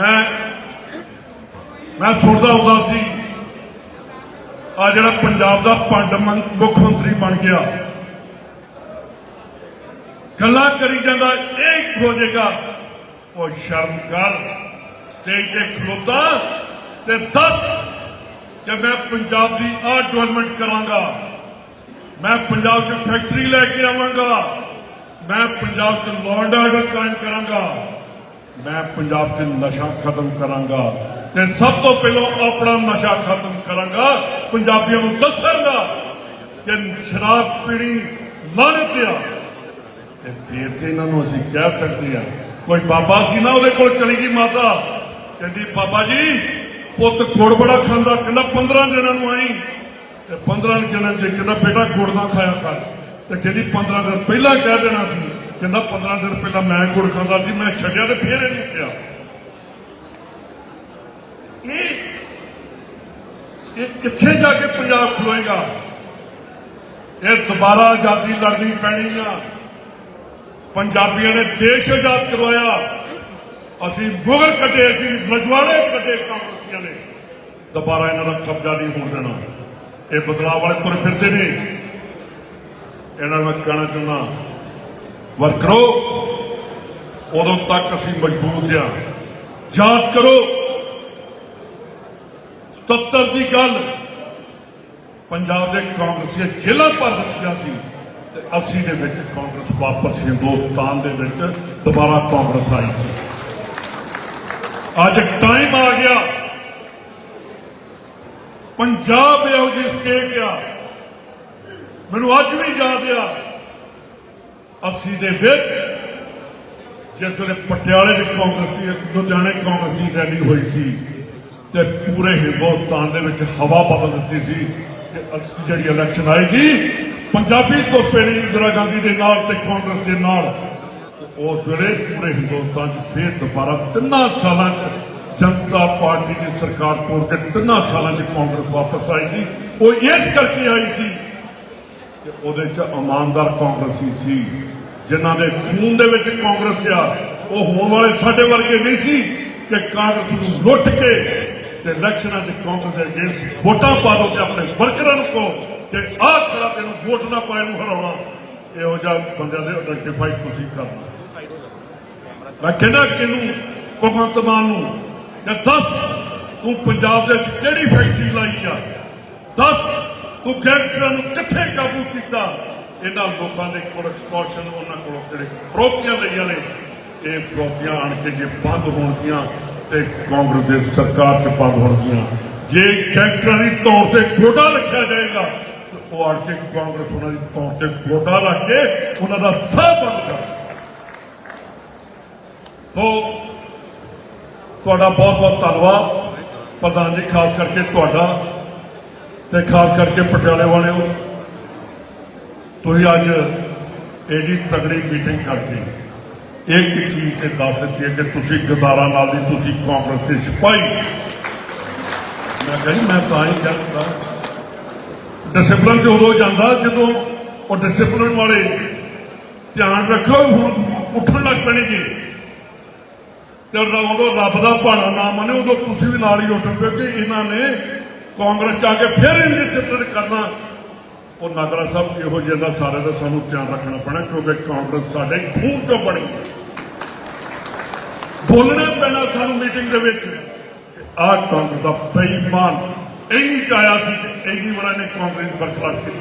ਮੈਂ ਮੈਂ ਸੁਣਦਾ ਹੁੰਦਾ ਸੀ, ਆ ਜਿਹੜਾ ਪੰਜਾਬ ਦਾ ਪੰਡ ਮੁੱਖ ਮੰਤਰੀ ਬਣ ਗਿਆ। ਗੱਲਾਂ ਕਰੀ ਜਾਂਦਾ, ਇਹ ਹੋ ਜਾਏਗਾ, ਉਹ ਸ਼ਰਮ ਕਰ ਸਟੇਜ ਤੇ ਖਲੋਤਾ ਤੇ ਦੱਸ ਕਿ ਮੈਂ ਪੰਜਾਬ ਦੀ ਆ ਡਿਵੈਲਪਮੈਂਟ ਕਰਾਂਗਾ। ਮੈਂ ਪੰਜਾਬ 'ਚ ਫੈਕਟਰੀ ਲੈ ਕੇ ਆਵਾਂਗਾ। ਮੈਂ ਪੰਜਾਬ 'ਚ ਲਾਅ ਐਂਡ ਆਰਡਰ ਕਾਇਮ ਕਰਾਂਗਾ। ਮੈਂ ਪੰਜਾਬ 'ਚ ਨਸ਼ਾ ਖਤਮ ਕਰਾਂਗਾ ਤੇ ਸਭ ਤੋਂ ਪਹਿਲਾਂ ਆਪਣਾ ਨਸ਼ਾ ਖਤਮ ਕਰਾਂਗਾ। ਪੰਜਾਬੀਆਂ ਨੂੰ ਦੱਸਾਂਗਾ ਕਿ ਸ਼ਰਾਬ ਪੀਣੀ ਲਾਨਤ ਆ। ਤੇ ਫਿਰ ਤੇ ਇਹਨਾਂ ਨੂੰ ਅਸੀਂ ਕਹਿ ਸਕਦੇ ਆ ਕੋਈ ਬਾਬਾ ਸੀ ਨਾ ਉਹਦੇ ਕੋਲ ਚਲੀ ਗਈ ਮਾਤਾ। ਕਹਿੰਦੀ, ਬਾਬਾ ਜੀ, ਪੁੱਤ ਗੁੜ ਬੜਾ ਖਾਂਦਾ, ਕਹਿੰਦਾ 15 ਦਿਨਾਂ ਨੂੰ ਆਈ। ਤੇ 15 ਦਿਨਾਂ ਦੇ ਕਹਿੰਦਾ, ਬੇਟਾ ਗੁੜ ਨਾ ਖਾਇਆ ਕਰ। ਤੇ ਕਹਿੰਦੀ 15 ਦਿਨ ਪਹਿਲਾਂ ਕਹਿ ਦੇਣਾ ਸੀ। ਕਹਿੰਦਾ 15 ਦਿਨ ਪਹਿਲਾਂ ਮੈਂ ਗੁੜ ਖਾਂਦਾ ਸੀ, ਮੈਂ ਛੱਡਿਆ ਤੇ ਫੇਰ ਇਹ ਨਹੀਂ ਕਿਹਾ। ਇਹ ਇਹ ਕਿੱਥੇ ਜਾ ਕੇ ਪੰਜਾਬ ਖਲੋਏਗਾ? ਇਹ ਦੁਬਾਰਾ ਆਜ਼ਾਦੀ ਲੜਨੀ ਪੈਣੀ ਆ। ਪੰਜਾਬੀਆਂ ਨੇ ਦੇਸ਼ ਆਜ਼ਾਦ ਕਰਵਾਇਆ। ਅਸੀਂ ਮੁਗਲ ਕੱਢੇ, ਅਸੀਂ ਰਜਵਾੜੇ ਕੱਢੇ ਕਾਂਗਰਸੀਆਂ ਨੇ। ਦੁਬਾਰਾ ਇਹਨਾਂ ਦਾ ਕਬਜ਼ਾ ਨਹੀਂ ਹੋਣ ਦੇਣਾ। ਇਹ ਬਦਲਾਅ ਵਾਲੇ ਤੁਰ ਫਿਰਦੇ ਨੇ। ਇਹਨਾਂ ਨੂੰ ਕਹਿਣਾ ਚਾਹੁੰਦਾ ਵਰਕਰੋ ਉਦੋਂ ਤੱਕ ਅਸੀਂ ਮਜ਼ਬੂਤ ਆ ਯਾਦ ਕਰੋ। 77 ਦੀ ਗੱਲ। ਪੰਜਾਬ ਦੇ ਕਾਂਗਰਸੀਆਂ ਜੇਲ੍ਹਾਂ ਭਰ ਦਿੱਤੀਆਂ ਸੀ ਤੇ 80 ਦੇ ਵਿੱਚ ਕਾਂਗਰਸ ਵਾਪਸ ਹਿੰਦੁਸਤਾਨ ਦੇ ਵਿੱਚ ਦੁਬਾਰਾ ਕਾਂਗਰਸ ਆਈ ਸੀ। ਅੱਜ ਟਾਈਮ ਆ ਗਿਆ। ਪੰਜਾਬ ਇਹੋ ਜਿਹੀ ਸਟੇਟ ਆ। ਮੈਨੂੰ ਅੱਜ ਵੀ ਯਾਦ ਆ। 80 ਦੇ ਵਿੱਚ ਜਿਸ ਵੇਲੇ ਪਟਿਆਲੇ ਦੀ ਕਾਂਗਰਸ ਦੀ ਲੁਧਿਆਣੇ ਕਾਂਗਰਸ ਦੀ ਰੈਲੀ ਹੋਈ ਸੀ ਤੇ ਪੂਰੇ ਹਿੰਦੁਸਤਾਨ ਦੇ ਵਿੱਚ ਹਵਾ ਬਦਲ ਦਿੱਤੀ ਸੀ ਕਿ ਜਿਹੜੀ ਇਲੈਕਸ਼ਨ ਆਏਗੀ, ਪੰਜਾਬੀ ਤੋਂ ਨੇ ਇੰਦਰਾ ਗਾਂਧੀ ਦੇ ਨਾਲ ਤੇ ਕਾਂਗਰਸ ਦੇ ਨਾਲ। ਉਸ ਵੇਲੇ ਪੂਰੇ ਹਿੰਦੁਸਤਾਨ 'ਚ ਫੇਰ ਦੁਬਾਰਾ ਤਿੰਨਾਂ ਸਾਲਾਂ 'ਚ ਜਨਤਾ ਪਾਰਟੀ ਦੀ ਸਰਕਾਰ ਤੋੜ ਕੇ ਤਿੰਨਾਂ ਸਾਲਾਂ 'ਚ ਕਾਂਗਰਸ ਵਾਪਸ ਆਈ ਸੀ। ਉਹ ਇਸ ਕਰਕੇ ਆਈ ਸੀ ਕਿ ਉਹਦੇ 'ਚ ਇਮਾਨਦਾਰ ਕਾਂਗਰਸੀ ਸੀ। ਜਿਨ੍ਹਾਂ ਦੇ ਖੂਨ ਦੇ ਵਿੱਚ ਕਾਂਗਰਸ ਆ, ਉਹ ਹੋਣ ਵਾਲੇ ਸਾਡੇ ਵਰਗੇ ਨਹੀਂ ਸੀ ਕਿ ਕਾਂਗਰਸ ਨੂੰ ਲੁੱਟ ਕੇ ਤੇ ਇਲੈਕਸ਼ਨਾਂ 'ਚ ਕਾਂਗਰਸ ਦੇ ਅਗੇਂਸਟ ਵੋਟਾਂ ਪਾ ਦੋ ਤੇ ਆਪਣੇ ਵਰਕਰਾਂ ਨੂੰ ਕਹੋ ਕਿ ਆਹ ਖੜਾ ਤੈਨੂੰ ਵੋਟ ਨਾ ਪਾਏ ਨੂੰ ਹਰਾਉਣਾ। ਇਹੋ ਜਿਹਾ ਬੰਦਿਆਂ ਦੇ ਆਇਡੈਂਟੀਫਾਈ ਤੁਸੀਂ ਕਰਨਾ। ਮੈਂ ਕਹਿੰਦਾ ਕਿਨੂੰ ਭਗਵੰਤ ਮਾਨ ਨੂੰ। ਕਿ ਦੱਸ, ਤੂੰ ਪੰਜਾਬ ਦੇ ਵਿੱਚ ਕਿਹੜੀ ਫੈਕਟਰੀ ਲਾਈ ਆ? ਦੱਸ ਤੂੰ ਗੈਂਗਸਟਰਾਂ ਨੂੰ ਕਿੱਥੇ ਕਾਬੂ ਕੀਤਾ? ਇਹਨਾਂ ਲੋਕਾਂ ਦੇ ਕੋਲ ਐਕਸਟੋਰਸ਼ਨ ਉਹਨਾਂ ਕੋਲ ਜਿਹੜੇ ਫਰੋਪੀਆਂ ਲਈਆਂ ਨੇ? ਇਹ ਫਰੋਕੀਆਂ ਆਣ ਕੇ ਜੇ ਬੰਦ ਹੋਣਗੀਆਂ ਤੇ ਕਾਂਗਰਸ ਦੇ ਸਰਕਾਰ ਚ ਬੰਦ ਹੋਣਗੀਆਂ। ਜੇ ਗੈਂਗਸਟਰਾਂ ਦੀ ਤੌਰ ਤੇ ਗੋਡਾ ਰੱਖਿਆ ਜਾਏਗਾ ਉਹ ਆਣ ਕੇ ਕਾਂਗਰਸ ਉਹਨਾਂ ਦੀ ਤੌਰ ਤੇ ਗੋਡਾ ਰੱਖ ਕੇ ਉਹਨਾਂ ਦਾ ਸਾਹ ਬੰਦ ਕਰ ਤੋ, ਤੁਹਾਡਾ ਬਹੁਤ ਬਹੁਤ ਧੰਨਵਾਦ। ਪ੍ਰਧਾਨ ਜੀ, ਖਾਸ ਕਰਕੇ ਤੁਹਾਡਾ ਤੇ ਖਾਸ ਕਰਕੇ ਪਟਿਆਲੇ ਵਾਲਿਓ, ਤੁਸੀਂ ਅੱਜ ਇਹਦੀ ਤਗੜੀ ਮੀਟਿੰਗ ਕਰਕੇ ਇੱਕ ਚੀਜ਼ ਤੇ ਦੱਸ ਦਿੱਤੀ ਹੈ ਕਿ ਤੁਸੀਂ ਗਦਾਰਾਂ ਨਾਲ ਨਹੀਂ ਤੁਸੀਂ ਕਾਂਗਰਸ ਦੇ ਸਿਪਾਹੀ ਮੈਂ ਕਹਿੰਦੀ ਮੈਂ ਤਾਂ ਹੀ ਜਾਂਦਾ ਡਿਸਪਲਿਨ ਤੇ ਉਦੋਂ ਜਾਂਦਾ ਜਦੋਂ ਉਹ ਡਿਸਪਲਿਨ ਵਾਲੇ ਧਿਆਨ ਰੱਖੋ ਹੁਣ ਉੱਠਣ ਲੱਗ ਪੈਣਗੇ ਤੇ ਉਦੋਂ ਰੱਬ ਦਾ ਭਾਣਾ ਨਾ ਮੰਨੇ, ਉਦੋਂ ਤੁਸੀਂ ਵੀ ਨਾਲ ਹੀ ਉੱਠ ਪਏ ਕਿ ਇਹਨਾਂ ਨੇ ਕਾਂਗਰਸ ਚ ਆ ਕੇ ਫਿਰ ਇਨਡਿਸਪਲਿਨ ਕਰਨਾ, ਉਹ ਨਾਗਰਾ ਸਾਹਿਬ ਇਹੋ ਜਿਹਾ ਦਾ ਸਾਰੇ ਦਾ ਸਾਨੂੰ ਧਿਆਨ ਰੱਖਣਾ ਪੈਣਾ, ਕਿਉਂਕਿ ਕਾਂਗਰਸ ਸਾਡੇ ਖੂਨ ਤੋਂ ਬਣੀ ਬੋਲਣਾ ਪੈਣਾ ਸਾਨੂੰ ਮੀਟਿੰਗ ਦੇ ਵਿੱਚ। ਆਹ ਕਾਂਗਰਸ ਦਾ ਬੇਈਮਾਨ, ਇੰਨੀ ਚਾਇਆ ਸੀ ਕਿ ਇੰਨੀ ਵਾਰ ਨੇ ਕਾਂਗਰਸ ਬਰਖਲਾਫ ਕੀਤਾ।